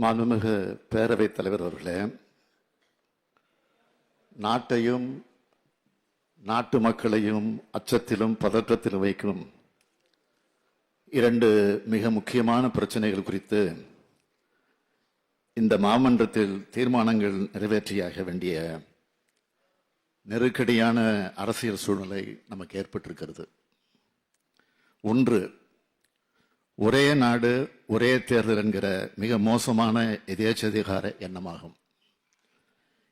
மாண்புமிகு பேரவைத் தலைவர் அவர்களே நாட்டையும் நாட்டு மக்களையும் அச்சத்திலும் பதற்றத்திலும் வைக்கும் இரண்டு மிக முக்கியமான பிரச்சனைகள் குறித்து இந்த மாமன்றத்தில் தீர்மானங்கள் நிறைவேற்றியாக வேண்டிய நெருக்கடியான அரசியல் சூழ்நிலை நமக்கு ஏற்பட்டிருக்கிறது. ஒன்று ஒரே நாடு ஒரே தேர்தல் என்கிற மிக மோசமான எதேச்சதிகார எண்ணமாகும்.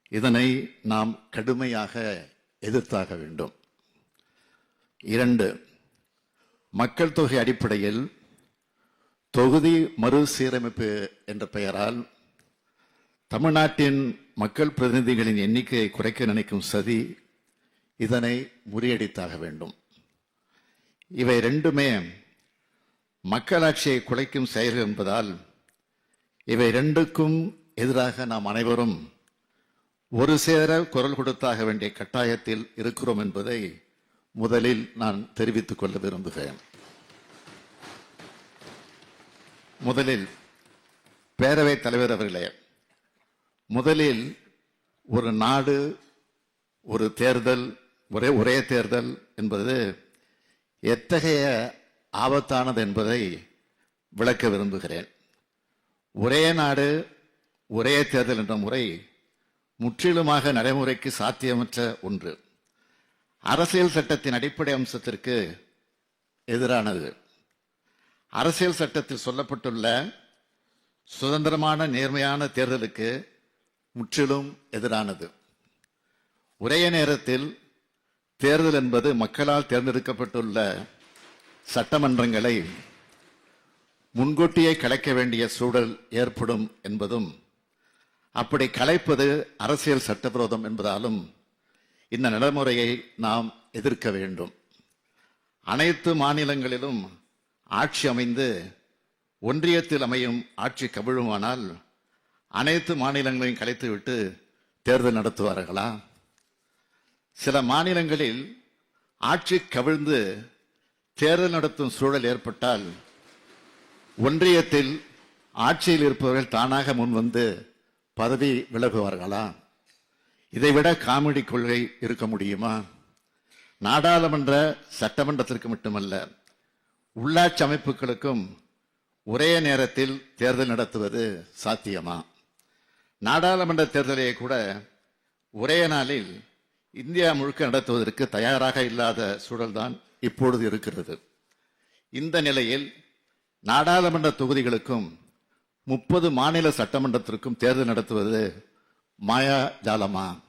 இதனை நாம் கடுமையாக எதிர்த்தாக வேண்டும். இரண்டு மக்கள் தொகை அடிப்படையில் தொகுதி மறுசீரமைப்பு என்ற பெயரால் தமிழ்நாட்டின் மக்கள் பிரதிநிதிகளின் எண்ணிக்கையை குறைக்க நினைக்கும் சதி இதனை முறியடித்தாக வேண்டும். இவை ரெண்டுமே மக்களாட்சியை குலைக்கும் செயல்கள் என்பதால் இவை ரெண்டுக்கும் எதிராக நாம் அனைவரும் ஒரு சேர குரல் கொடுத்தாக வேண்டிய கட்டாயத்தில் இருக்கிறோம் என்பதை முதலில் நான் தெரிவித்துக் கொள்ள விரும்புகிறேன். முதலில் பேரவைத் தலைவர் அவர்களே முதலில் ஒரு நாடு ஒரு தேர்தல் ஒரே ஒரே தேர்தல் என்பது எத்தகைய ஆபத்தானது என்பதை விளக்க விரும்புகிறேன். ஒரே நாடு ஒரே தேர்தல் என்ற முறை முற்றிலுமாக நடைமுறைக்கு சாத்தியமற்ற ஒன்று. அரசியல் சட்டத்தின் அடிப்படை அம்சத்திற்கு எதிரானது. அரசியல் சட்டத்தில் சொல்லப்பட்டுள்ள சுதந்திரமான நேர்மையான தேர்தலுக்கு முற்றிலும் எதிரானது. ஒரே நேரத்தில் தேர்தல் என்பது மக்களால் தேர்ந்தெடுக்கப்பட்டுள்ள சட்டமன்றங்களை முன்கூட்டியே கலைக்க வேண்டிய சூழல் ஏற்படும் என்பதும் அப்படி கலைப்பது அரசியல் சட்டவிரோதம் என்பதாலும் இந்த நடைமுறையை நாம் எதிர்க்க வேண்டும். அனைத்து மாநிலங்களிலும் ஆட்சி அமைந்து ஒன்றியத்தில் அமையும் ஆட்சி கவிழுமானால் அனைத்து மாநிலங்களையும் கலைத்துவிட்டு தேர்தல் நடத்துவார்களா? சில மாநிலங்களில் ஆட்சி கவிழ்ந்து தேர்தல் நடத்தும் சூழல் ஏற்பட்டால் ஒன்றியத்தில் ஆட்சியில் இருப்பவர்கள் தானாக முன்வந்து பதவி விலகுவார்களா? இதைவிட காமெடி கொள்கை இருக்க முடியுமா? நாடாளுமன்ற சட்டமன்றத்திற்கு மட்டுமல்ல உள்ளாட்சி அமைப்புகளுக்கும் ஒரே நேரத்தில் தேர்தல் நடத்துவது சாத்தியமா? நாடாளுமன்ற தேர்தலை கூட ஒரே நாளில் இந்தியா முழுக்க நடத்துவதற்கு தயாராக இல்லாத சூழல்தான் இப்பொழுது இருக்கிறது. இந்த நிலையில் நாடாளுமன்ற தொகுதிகளுக்கும் முப்பது மாநில சட்டமன்றத்திற்கும் தேர்தல் நடத்துவது மாயா ஜாலமா?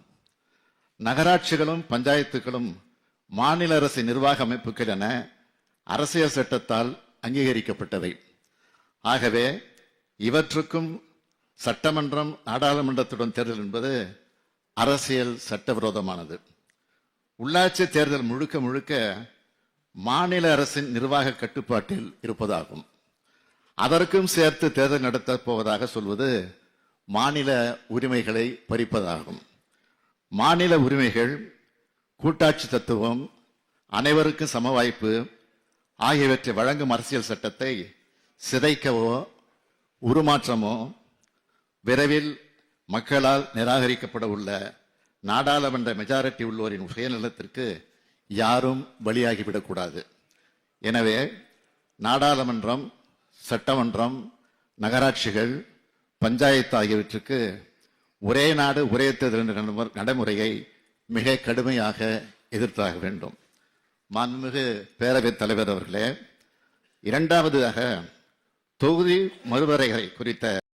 நகராட்சிகளும் பஞ்சாயத்துகளும் மாநில அரசு நிர்வாக அமைப்புகள் என அரசியல் சட்டத்தால் அங்கீகரிக்கப்பட்டவை. ஆகவே இவற்றுக்கும் சட்டமன்றம் நாடாளுமன்றத்துடன் தேர்தல் என்பது அரசியல் சட்டவிரோதமானது. உள்ளாட்சி தேர்தல் முழுக்க முழுக்க மாநில அரசின் நிர்வாக கட்டுப்பாட்டில் இருப்பதாகும். அதற்கும் சேர்த்து தேர்தல் நடத்தப் போவதாக சொல்வது மாநில உரிமைகளை பறிப்பதாகும். மாநில உரிமைகள் கூட்டாட்சி தத்துவம் அனைவருக்கும் சம வாய்ப்பு ஆகியவற்றை வழங்கும் அரசியல் சட்டத்தை சிதைக்கவோ உருமாற்றமோ விரைவில் மக்களால் நிராகரிக்கப்பட உள்ள நாடாளுமன்ற மெஜாரிட்டி உள்ளோரின் சுயநலத்திற்கு யாரும் பலியாகிவிடக்கூடாது. எனவே நாடாளுமன்றம் சட்டமன்றம் நகராட்சிகள் பஞ்சாயத்து ஆகியவற்றுக்கு ஒரே நாடு ஒரே தேர்தல் நடைமுறையை மிக கடுமையாக எதிர்த்தாக வேண்டும். மாண்புமிகு பேரவைத் தலைவர் அவர்களே இரண்டாவதாக தொகுதி மறுவரைகளை குறித்த